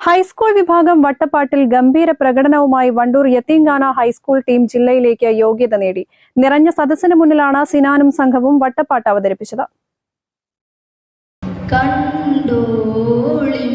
High school വിഭാഗം വട്ടപ്പാട്ടിൽ ഗംഭീര പ്രകടനവുമായി Vandoor Yatheemkhana high school team ജില്ലയിലേക്ക് യോഗ്യത നേടി. നിറഞ്ഞ സദസ്സിന് മുന്നിലാണ് സിനാനും സംഘവും വട്ടപ്പാട്ട് അവതരിപ്പിച്ചത്. കണ്ടോളിം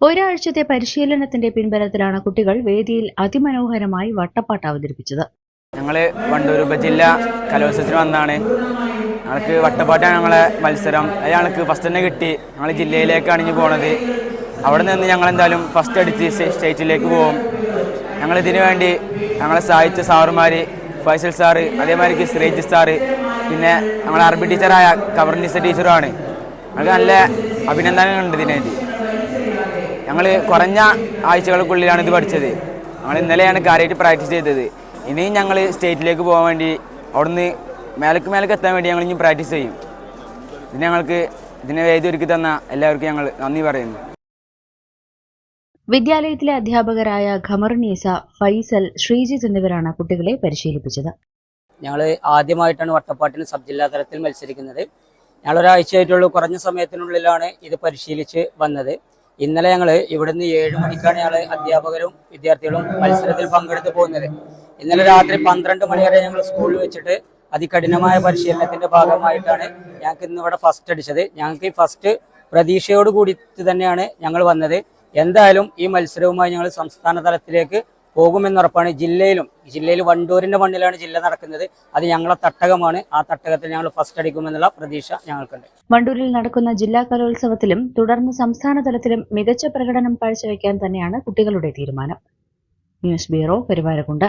ഒരാഴ്ചത്തെ പരിശീലനത്തിന്റെ പിൻബലത്തിലാണ് കുട്ടികൾ വേദിയിൽ അതിമനോഹരമായി വട്ടപ്പാട്ട് അവതരിപ്പിച്ചത്. ഞങ്ങൾ വണ്ടൂർ ഉപജില്ല കലോത്സവത്തിന് വന്നാണ് ഞങ്ങൾക്ക് വട്ടപ്പാട്ടാണ് ഞങ്ങളെ മത്സരം. അത് ഞങ്ങൾക്ക് ഫസ്റ്റ് തന്നെ കിട്ടി. ഞങ്ങൾ ജില്ലയിലേക്കാണ് ഇനി പോണത്. അവിടെ നിന്ന് ഞങ്ങൾ എന്തായാലും ഫസ്റ്റ് അടിച്ച് സ്റ്റേറ്റിലേക്ക് പോകും. ഞങ്ങൾ ഇതിനു വേണ്ടി ഞങ്ങളെ സഹായിച്ച സാറുമാർ ഫൈസൽ സാറ് അതേമാതിരി ശ്രീജി സാറ് പിന്നെ ഞങ്ങളെ അറബി ടീച്ചറായ കവർണിസ ടീച്ചറുമാണ് ഞങ്ങൾക്ക് നല്ല അഭിനന്ദനങ്ങളുണ്ട് ഇതിനുവേണ്ടി ഞങ്ങൾ കുറഞ്ഞ ആഴ്ചകൾക്കുള്ളിലാണ് ഇത് പഠിച്ചത്. ഞങ്ങൾ ഇന്നലെയാണ് കാര്യമായിട്ട് പ്രാക്ടീസ് ചെയ്തത്. ഇനിയും ഞങ്ങൾ സ്റ്റേറ്റിലേക്ക് പോകാൻ വേണ്ടി അവിടുന്ന് മേലക്ക് മേലക്ക് എത്താൻ വേണ്ടി ഞങ്ങൾ ഇനി പ്രാക്ടീസ് ചെയ്യും. ഇതിന് ഞങ്ങൾക്ക് ഇതിനെ വേദി ഒരുക്കി തന്ന എല്ലാവർക്കും ഞങ്ങൾ നന്ദി പറയുന്നു. വിദ്യാലയത്തിലെ അധ്യാപകരായ ഖമറുന്നീസ ഫൈസൽ ശ്രീജിത്ത് എന്നിവരാണ് കുട്ടികളെ പരിശീലിപ്പിച്ചത്. ഞങ്ങൾ ആദ്യമായിട്ടാണ് വട്ടപ്പാട്ടിന് സബ് ജില്ലാ തലത്തിൽ മത്സരിക്കുന്നത്. ഞങ്ങൾ ഒരാഴ്ചയായിട്ടുള്ളൂ കുറഞ്ഞ സമയത്തിനുള്ളിലാണ് ഇത് പരിശീലിച്ച് വന്നത്. ഇന്നലെ ഞങ്ങൾ ഇവിടുന്ന് ഏഴ് മണിക്കാണ് ഞങ്ങൾ അധ്യാപകരും വിദ്യാർത്ഥികളും മത്സരത്തിൽ പങ്കെടുത്ത് പോകുന്നത്. ഇന്നലെ രാത്രി പന്ത്രണ്ട് മണി വരെ ഞങ്ങൾ സ്കൂളിൽ വെച്ചിട്ട് അതികഠിനമായ പരിശീലനത്തിന്റെ ഭാഗമായിട്ടാണ് ഞങ്ങൾക്ക് ഇന്ന് ഇവിടെ ഫസ്റ്റ് അടിച്ചത്. ഞങ്ങൾക്ക് ഈ ഫസ്റ്റ് പ്രതീക്ഷയോട് കൂടിയിട്ട് തന്നെയാണ് ഞങ്ങൾ വന്നത്. എന്തായാലും ഈ മത്സരവുമായി ഞങ്ങൾ സംസ്ഥാന തലത്തിലേക്ക് പോകുമെന്നുറപ്പാണ് ജില്ലയിലും. ജില്ലയിൽ വണ്ടൂരിന്റെ മണ്ണിലാണ് ജില്ല നടക്കുന്നത്. അത് ഞങ്ങളെ തട്ടകമാണ്. ആ തട്ടകത്തിൽ ഞങ്ങൾ ഫസ്റ്റ് അടിക്കുമെന്നുള്ള പ്രതീക്ഷ ഞങ്ങൾക്കുണ്ട്. വണ്ടൂരിൽ നടക്കുന്ന ജില്ലാ കലോത്സവത്തിലും തുടർന്ന് സംസ്ഥാന തലത്തിലും മികച്ച പ്രകടനം കാഴ്ചവെക്കാൻ തന്നെയാണ് കുട്ടികളുടെ തീരുമാനം. News bureau പെരുവാരക്കുണ്ട്